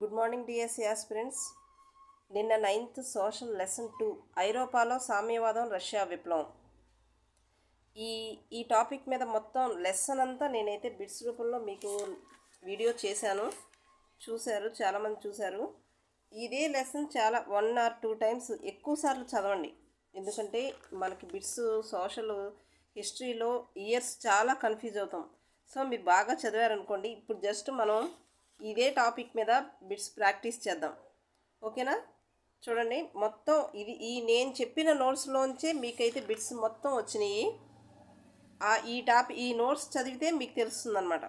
Good morning DSC aspirants నిన్న ninth social lesson two ఐరోపాలో సామ్యవాదం రష్యా విప్లవం. ఈ ఈ టాపిక్ మీద మొత్తం లెసన్ అంతా నేనైతే బిట్స్ రూపంలో మీకు వీడియో చేశాను. చూశారు చాలామంది చూశారు. ఇదే లెసన్ చాలా వన్ ఆర్ టూ టైమ్స్ ఎక్కువ సార్లు చదవండి. ఎందుకంటే మనకి బిట్స్ సోషల్ హిస్టరీలో ఇయర్స్ చాలా కన్ఫ్యూజ్ అవుతాం. సో మీరు బాగా చదివారనుకోండి ఇప్పుడు జస్ట్ మనం ఇదే టాపిక్ మీద బిట్స్ ప్రాక్టీస్ చేద్దాం. ఓకేనా? చూడండి మొత్తం ఇది ఈ నేను చెప్పిన నోట్స్లోంచే మీకైతే బిట్స్ మొత్తం వచ్చినాయి. ఆ ఈ టాప్ ఈ నోట్స్ చదివితే మీకు తెలుస్తుంది అనమాట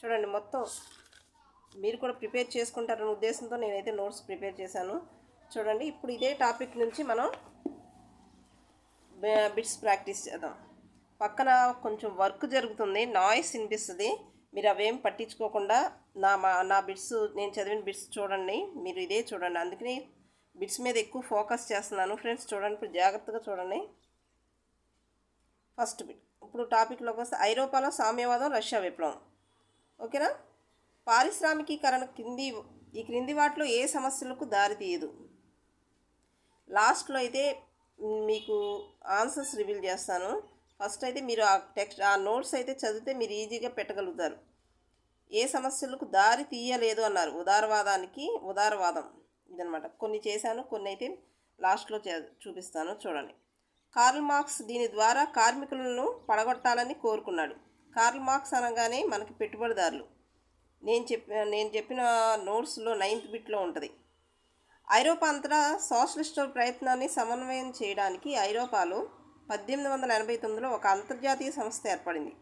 చూడండి మొత్తం మీరు కూడా ప్రిపేర్ చేసుకుంటారనే ఉద్దేశంతో నేనైతే నోట్స్ ప్రిపేర్ చేశాను. చూడండి ఇప్పుడు ఇదే టాపిక్ నుంచి మనం బిట్స్ ప్రాక్టీస్ చేద్దాం. పక్కన కొంచెం వర్క్ జరుగుతుంది నాయిస్ వినిపిస్తుంది. మీరు అవేం పట్టించుకోకుండా నా మా నా బిట్స్ నేను చదివిన బిట్స్ చూడండి మీరు ఇదే చూడండి. అందుకని బిట్స్ మీద ఎక్కువ ఫోకస్ చేస్తున్నాను. ఫ్రెండ్స్ చూడండి ఇప్పుడు జాగ్రత్తగా చూడండి. First bit. ఇప్పుడు టాపిక్లోకి వస్తే ఐరోపాలో సామ్యవాదం రష్యా విప్లవం. ఓకేనా? పారిశ్రామికీకరణ కింది ఈ క్రింది వాటిలో ఏ సమస్యలకు దారితీయదు లాస్ట్లో అయితే మీకు ఆన్సర్స్ రివీల్ చేస్తాను. ఫస్ట్ అయితే మీరు ఆ టెక్స్ట్ ఆ నోట్స్ అయితే చదివితే మీరు ఈజీగా పెట్టగలుగుతారు. ఏ సమస్యలకు దారి తీయలేదు అన్నారు. ఉదారవాదానికి ఉదారవాదం ఇదనమాట కొన్ని చేశాను కొన్ని అయితే లాస్ట్లో చే చూపిస్తాను చూడండి. కార్ల్ మార్క్స్ దీని ద్వారా కార్మికులను పడగొట్టాలని కోరుకున్నాడు. కార్ల్ మార్క్స్ అనగానే మనకి పెట్టుబడిదారులు. నేను చెప్పిన నేను చెప్పిన నోట్స్లో నైన్త్ బిట్లో ఉంటుంది. ఐరోపా అంతటా సోషలిస్టుల ప్రయత్నాన్ని సమన్వయం చేయడానికి ఐరోపాలో పద్దెనిమిది వందల ఎనభై తొమ్మిదిలో ఒక అంతర్జాతీయ సంస్థ ఏర్పడింది.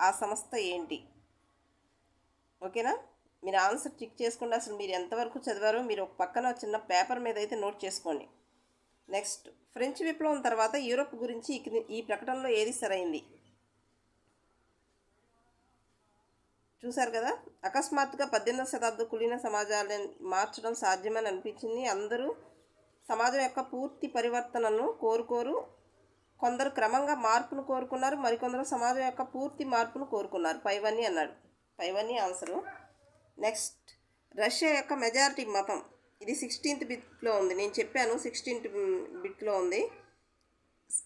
ఆ సంస్థ ఏంటి? ఓకేనా? మీరు ఆన్సర్ చెక్ చేసుకోండి అసలు మీరు ఎంతవరకు చదివారో మీరు ఒక పక్కన చిన్న పేపర్ మీద అయితే నోట్ చేసుకోండి. నెక్స్ట్ ఫ్రెంచ్ విప్లవం తర్వాత యూరోప్ గురించి ఈ ప్రకటనలో ఏది సరైంది? చూశారు కదా? అకస్మాత్తుగా పద్దెనిమిదవ శతాబ్దం కులీన సమాజాలను మార్చడం సాధ్యమని అనిపించింది. అందరూ సమాజం యొక్క పూర్తి పరివర్తనను కోరుకోరు. కొందరు క్రమంగా మార్పును కోరుకున్నారు మరికొందరు సమాజం యొక్క పూర్తి మార్పును కోరుకున్నారు. పైవన్నీ అన్నాడు. పైవన్నీ ఆన్సరు. నెక్స్ట్ రష్యా యొక్క మెజారిటీ మతం. ఇది సిక్స్టీన్త్ బిట్లో ఉంది. నేను చెప్పాను సిక్స్టీన్త్ బిట్లో ఉంది.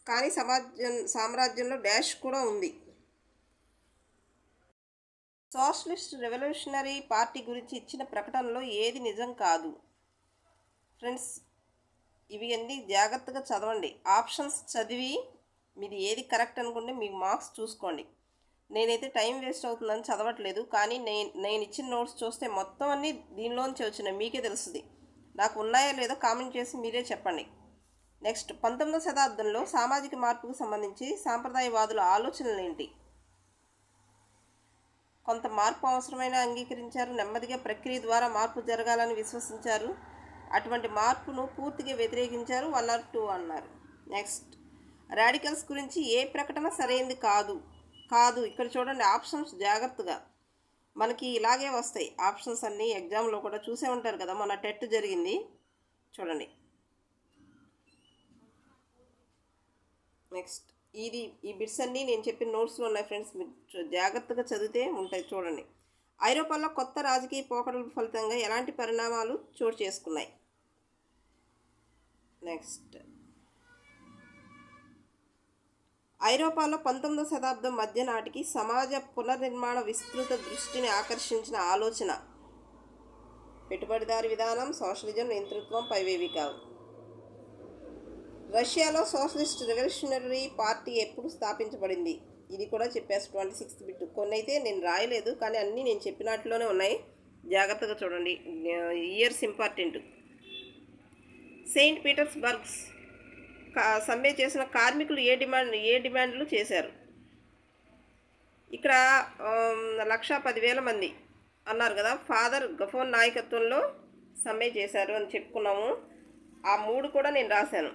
కానీ సమాజం సామ్రాజ్యంలో డాష్ కూడా ఉంది. సోషలిస్ట్ రెవల్యూషనరీ పార్టీ గురించి ఇచ్చిన ప్రకటనలో ఏది నిజం కాదు. ఫ్రెండ్స్ ఇవి అన్నీ జాగ్రత్తగా చదవండి. ఆప్షన్స్ చదివి మీది ఏది కరెక్ట్ అనుకుంటే మీకు మార్క్స్ చూసుకోండి. నేనైతే టైం వేస్ట్ అవుతుందని చదవట్లేదు కానీ నేను నేను ఇచ్చిన నోట్స్ చూస్తే మొత్తం అన్నీ దీనిలోంచి వచ్చినాయి. మీకే తెలుస్తుంది. నాకు ఉన్నాయా లేదో కామెంట్ చేసి మీరే చెప్పండి. నెక్స్ట్ పంతొమ్మిదవ శతాబ్దంలో సామాజిక మార్పుకు సంబంధించి సాంప్రదాయవాదుల ఆలోచనలు ఏంటి? కొంత మార్పు అవసరమైన అంగీకరించారు నెమ్మదిగా ప్రక్రియ ద్వారా మార్పు జరగాలని విశ్వసించారు. అటువంటి మార్పును పూర్తిగా వ్యతిరేకించారు వన్ ఆర్ టూ అన్నారు. నెక్స్ట్ రాడికల్స్ గురించి ఏ ప్రకటన సరైనది కాదు. కాదు ఇక్కడ చూడండి ఆప్షన్స్ జాగ్రత్తగా. మనకి ఇలాగే వస్తాయి. ఆప్షన్స్ అన్నీ ఎగ్జామ్లో కూడా చూసే ఉంటారు కదా మన టెట్ జరిగింది. చూడండి. నెక్స్ట్ ఇది ఈ బిట్స్ అన్నీ నేను చెప్పిన నోట్స్లో ఉన్నాయి ఫ్రెండ్స్ మీరు జాగ్రత్తగా చదివితే ఉంటాయి చూడండి. ఐరోపాలో కొత్త రాజకీయ పోకడల ఫలితంగా ఎలాంటి పరిణామాలు చోటు చేసుకున్నాయి? నెక్స్ట్. ఐరోపాలో పంతొమ్మిదవ శతాబ్దం మధ్య నాటికి సమాజ పునర్నిర్మాణ విస్తృత దృష్టిని ఆకర్షించిన ఆలోచన. పెట్టుబడిదారి విధానం సోషలిజం నేతృత్వం పైవేవి కావు. రష్యాలో సోషలిస్ట్ రెవల్యూషనరీ పార్టీ ఎప్పుడు స్థాపించబడింది? ఇది కూడా చెప్పేసి ట్వంటీ సిక్స్త్ బిట్ కొన్ని అయితే నేను రాయలేదు కానీ అన్నీ నేను చెప్పినట్లోనే ఉన్నాయి. జాగ్రత్తగా చూడండి. Years important. సెయింట్ పీటర్స్బర్గ్స్ సమ్మె చేసిన కార్మికులు ఏ డిమాండ్ ఏ డిమాండ్లు చేశారు? ఇక్కడ లక్ష లక్షా పదివేల మంది అన్నారు కదా ఫాదర్ గఫోన్ నాయకత్వంలో సమ్మె చేశారు అని చెప్పుకున్నాము. ఆ మూడు కూడా నేను రాశాను.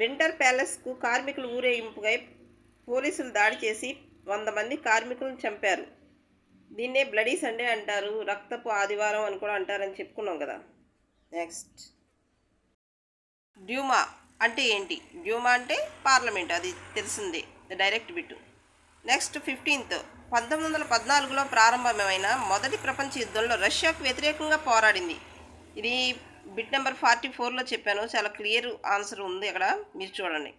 వింటర్ ప్యాలెస్కు కార్మికులు ఊరేగింపుగా పోలీసులు దాడి చేసి వంద మంది కార్మికులను చంపారు. దీన్నే బ్లడీ సండే అంటారు రక్తపు ఆదివారం అని కూడా అంటారని చెప్పుకున్నాం కదా. నెక్స్ట్. డ్యూమా అంటే ఏంటి? డ్యూమా అంటే పార్లమెంట్ అది తెలిసిందే డైరెక్ట్ బిట్టు. నెక్స్ట్ ఫిఫ్టీన్త్ పంతొమ్మిది వందల పద్నాలుగులో ప్రారంభమైన మొదటి ప్రపంచ యుద్ధంలో రష్యాకు వ్యతిరేకంగా పోరాడింది. ఇది బిట్ నెంబర్ ఫార్టీ ఫోర్లో చెప్పాను చాలా క్లియర్ ఆన్సర్ ఉంది అక్కడ మీరు చూడండి.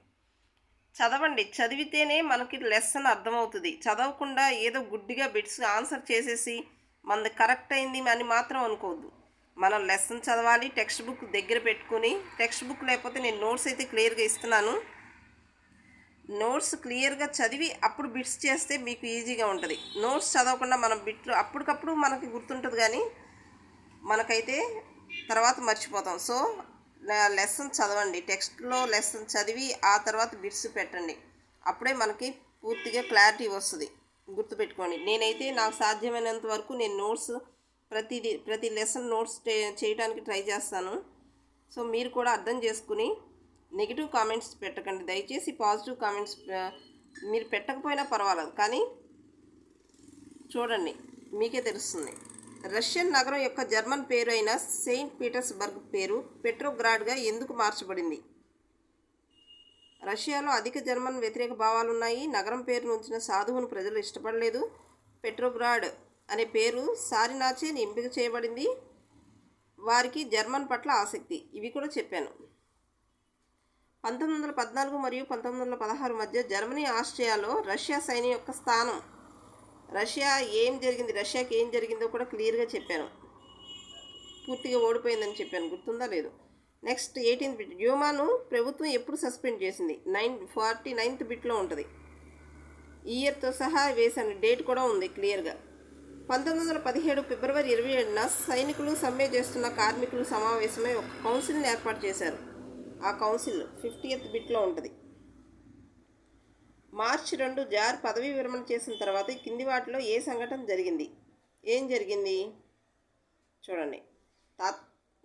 చదవండి చదివితేనే మనకి లెసన్ అర్థమవుతుంది. చదవకుండా ఏదో గుడ్డిగా బిట్స్ ఆన్సర్ చేసేసి మనది కరెక్ట్ అయింది అని మాత్రం అనుకోవద్దు. మనం లెసన్ చదవాలి టెక్స్ట్ బుక్ దగ్గర పెట్టుకుని టెక్స్ట్ బుక్ లేకపోతే నేను నోట్స్ అయితే క్లియర్గా ఇస్తున్నాను. నోట్స్ క్లియర్గా చదివి అప్పుడు బిట్స్ చేస్తే మీకు ఈజీగా ఉంటుంది. నోట్స్ చదవకుండా మనం బిట్లు అప్పటికప్పుడు మనకి గుర్తుంటుంది కానీ మనకైతే తర్వాత మర్చిపోతాం. సో లెసన్ చదవండి. టెక్స్ట్లో లెసన్ చదివి ఆ తర్వాత బిట్స్ పెట్టండి. అప్పుడే మనకి పూర్తిగా క్లారిటీ వస్తుంది. గుర్తుపెట్టుకోండి. నేనైతే నాకు సాధ్యమైనంత వరకు నేను నోట్స్ ప్రతిదీ ప్రతి లెసన్ నోట్స్ చేయడానికి ట్రై చేస్తాను. సో మీరు కూడా అర్థం చేసుకుని నెగిటివ్ కామెంట్స్ పెట్టకండి. దయచేసి పాజిటివ్ కామెంట్స్ మీరు పెట్టకపోయినా పర్వాలేదు. కానీ చూడండి మీకే తెలుస్తుంది. రష్యన్ నగరం యొక్క జర్మన్ పేరు అయిన సెయింట్ పీటర్స్బర్గ్ పేరు పెట్రోగ్రాడ్గా ఎందుకు మార్చబడింది? రష్యాలో అధిక జర్మన్ వ్యతిరేక భావాలు ఉన్నాయి నగరం పేరును ఉంచిన సాధువును ప్రజలు ఇష్టపడలేదు. పెట్రోగ్రాడ్ అనే పేరు సారినాచే ఎంపిక చేయబడింది. వారికి జర్మన్ పట్ల ఆసక్తి. ఇవి కూడా చెప్పాను. పంతొమ్మిది వందల పద్నాలుగు మరియు పంతొమ్మిది వందల పదహారు మధ్య జర్మనీ ఆస్ట్రియాలో రష్యా సైన్యం యొక్క స్థానం. రష్యా ఏం జరిగింది రష్యాకి ఏం జరిగిందో కూడా క్లియర్గా చెప్పాను. పూర్తిగా ఓడిపోయిందని చెప్పాను. గుర్తుందా లేదు? Next eighteenth bit. డ్యూమాను ప్రభుత్వం ఎప్పుడు సస్పెండ్ చేసింది? నైన్ ఫార్టీ నైన్త్ బిట్లో ఉంటుంది. ఇయర్తో సహా వేశాను. డేట్ కూడా ఉంది క్లియర్గా. పంతొమ్మిది వందల పదిహేడు ఫిబ్రవరి ఇరవై ఏడున సైనికులు సమ్మె చేస్తున్న కార్మికులు సమావేశమై ఒక కౌన్సిల్ని ఏర్పాటు చేశారు. ఆ కౌన్సిల్ ఫిఫ్టీయత్ బిట్లో ఉంటుంది. మార్చి రెండు జార్ పదవీ విరమణ చేసిన తర్వాత కింది వాటిలో ఏ సంఘటన జరిగింది? ఏం జరిగింది? చూడండి. తాత్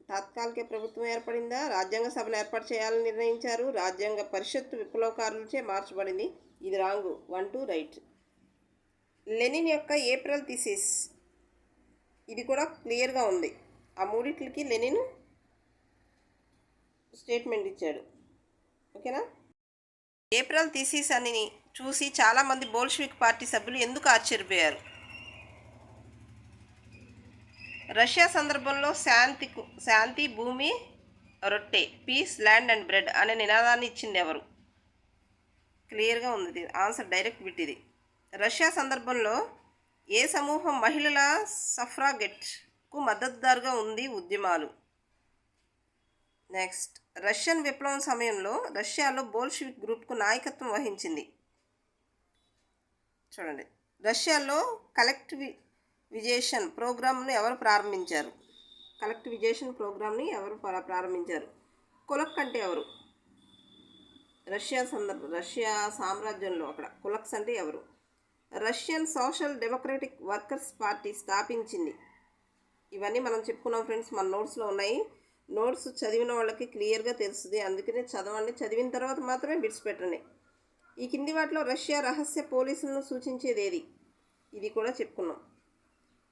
తాత్కాలిక ప్రభుత్వం ఏర్పడిందా? రాజ్యాంగ సభను ఏర్పాటు చేయాలని నిర్ణయించారు. రాజ్యాంగ పరిషత్తు విప్లవకారులచే మార్చబడింది. ఇది wrong. One two right. Lenin యొక్క ఏప్రిల్ థీసిస్. ఇది కూడా క్లియర్గా ఉంది. ఆ మూడిట్లకి లెనిన్ స్టేట్మెంట్ ఇచ్చాడు. ఓకేనా? ఏప్రిల్ థీసిస్ అని చూసి చాలామంది బోల్షివిక్ పార్టీ సభ్యులు ఎందుకు ఆశ్చర్యపోయారు? రష్యా సందర్భంలో శాంతి శాంతి భూమి రొట్టె పీస్ ల్యాండ్ అండ్ బ్రెడ్ అనే నినాదాన్ని ఇచ్చింది ఎవరు? క్లియర్గా ఉంది. ఆన్సర్ డైరెక్ట్ బిట్ ఇది రష్యా సందర్భంలో ఏ సమూహం మహిళల సఫ్రాగెట్కు మద్దతుదారుగా ఉంది ఉద్యమాలు? నెక్స్ట్. రష్యన్ విప్లవం సమయంలో రష్యాలో బోల్షివిక్ గ్రూప్కు నాయకత్వం వహించింది. చూడండి. రష్యాలో కలెక్టివిజేషన్ ప్రోగ్రామ్ను ఎవరు ప్రారంభించారు? కలెక్టివిజేషన్ ప్రోగ్రామ్ని ఎవరు ప్రారంభించారు? కులక్ అంటే ఎవరు? రష్యా సందర్భం రష్యా సామ్రాజ్యంలో అక్కడ కులక్స్ అంటే ఎవరు? Russian social democratic workers party స్థాపించింది. ఇవన్నీ మనం చెప్పుకున్నాం ఫ్రెండ్స్ మన నోట్స్లో ఉన్నాయి. నోట్స్ చదివిన వాళ్ళకి క్లియర్గా తెలుస్తుంది. అందుకనే చదవండి. చదివిన తర్వాత మాత్రమే బిట్స్ పెట్టండి. ఈ కింది వాటిలో రష్యా రహస్య పోలీసులను సూచించేది ఏది ఇది కూడా చెప్పుకున్నాం.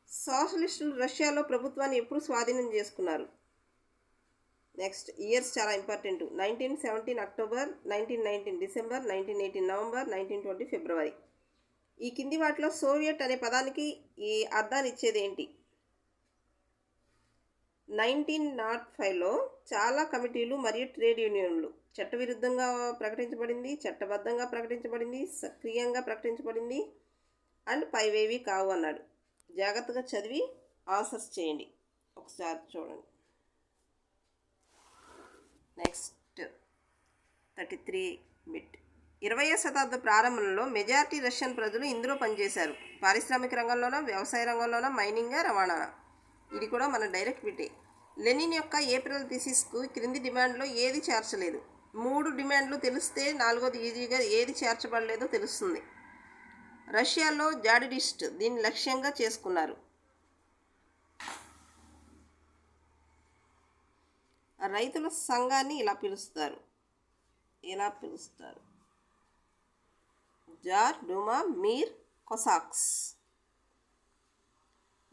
సోషలిస్టులు రష్యాలో ప్రభుత్వాన్ని ఎప్పుడు స్వాధీనం చేసుకున్నారు? నెక్స్ట్ ఇయర్స్ చాలా important. Nineteen seventeen October nineteen nineteen December nineteen eighteen November nineteen twenty February. ఈ కింది వాటిలో సోవియట్ అనే పదానికి ఈ అర్థాన్ని ఇచ్చేది ఏంటి నైన్టీన్ నాట్ ఫైవ్లో చాలా కమిటీలు మరియు ట్రేడ్ యూనియన్లు చట్టవిరుద్ధంగా ప్రకటించబడింది చట్టబద్ధంగా ప్రకటించబడింది సక్రియంగా ప్రకటించబడింది అండ్ పైవేవి కావు అన్నాడు. జాగ్రత్తగా చదివి ఆన్సర్స్ చేయండి. ఒకసారి చూడండి. నెక్స్ట్ థర్టీ త్రీ బిట్ ఇరవయో శతాబ్ద ప్రారంభంలో మెజారిటీ రష్యన్ ప్రజలు ఇందులో పనిచేశారు. పారిశ్రామిక రంగంలోనో వ్యవసాయ రంగంలోనో మైనింగ్గా రవాణా. ఇది కూడా మన డైరెక్ట్ బిటే. లెనిన్ యొక్క ఏప్రిల్ థీసిస్కు క్రింది డిమాండ్లో ఏది చేర్చలేదు? మూడు డిమాండ్లు తెలిస్తే నాలుగోది ఈజీగా ఏది చేర్చబడలేదో తెలుస్తుంది. రష్యాలో జాడిడిస్ట్ దీన్ని లక్ష్యంగా చేసుకున్నారు. రైతుల సంఘాన్ని ఇలా పిలుస్తారు. ఎలా పిలుస్తారు? Tsar Duma mir Cossacks.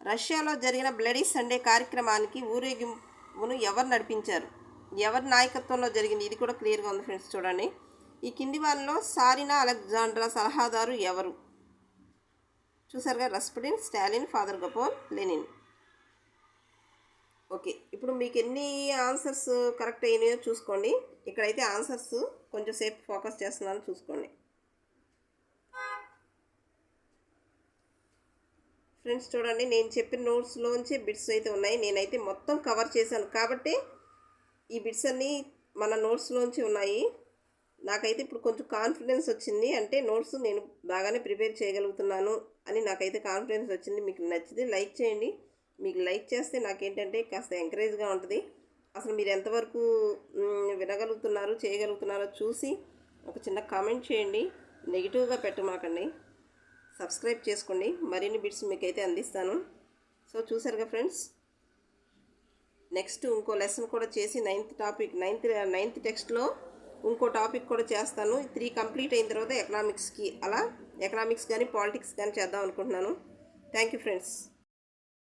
రష్యాలో జరిగిన బ్లడీ సండే కార్యక్రమానికి ఊరేగింపును ఎవరు నడిపించారు? ఎవరి నాయకత్వంలో జరిగింది? ఇది కూడా క్లియర్గా ఉంది ఫ్రెండ్స్ చూడండి. ఈ కింది వాళ్ళలో సారినా అలెగ్జాండ్రా సలహాదారు ఎవరు? చూసారుగా Rasputin Stalin father Gapon Lenin. Okay ఇప్పుడు మీకు ఎన్ని ఆన్సర్స్ కరెక్ట్ అయినాయో చూసుకోండి. ఇక్కడైతే ఆన్సర్స్ కొంచెం సేపు ఫోకస్ చేస్తున్నాను చూసుకోండి. ఫ్రెండ్స్ చూడండి నేను చెప్పిన నోట్స్లోంచి బిట్స్ అయితే ఉన్నాయి. నేనైతే మొత్తం కవర్ చేశాను. కాబట్టి ఈ బిట్స్ అన్నీ మన నోట్స్లోంచి ఉన్నాయి. నాకైతే ఇప్పుడు కొంచెం కాన్ఫిడెన్స్ వచ్చింది. అంటే నోట్స్ నేను బాగానే ప్రిపేర్ చేయగలుగుతున్నాను అని నాకైతే కాన్ఫిడెన్స్ వచ్చింది. మీకు నచ్చితే లైక్ చేయండి. మీకు లైక్ చేస్తే నాకేంటంటే కాస్త ఎంకరేజ్గా ఉంటుంది. అసలు మీరు ఎంతవరకు వినగలుగుతున్నారు చేయగలుగుతున్నారో చూసి ఒక చిన్న కామెంట్ చేయండి. నెగిటివ్గా పెట్టమాకండి. సబ్స్క్రైబ్ చేసుకోండి. మరిన్ని బిట్స్ మీకైతే అందిస్తాను. సో చూసారుగా ఫ్రెండ్స్? నెక్స్ట్ ఇంకో లెసన్ కూడా చేసి నైన్త్ టాపిక్ నైన్త్ నైన్త్ టెక్స్ట్లో ఇంకో టాపిక్ కూడా చేస్తాను. త్రీ కంప్లీట్ అయిన తర్వాత ఎకనామిక్స్కి అలా ఎకనామిక్స్ కానీ పాలిటిక్స్ కానీ చేద్దాం అనుకుంటున్నాను. Thank you friends.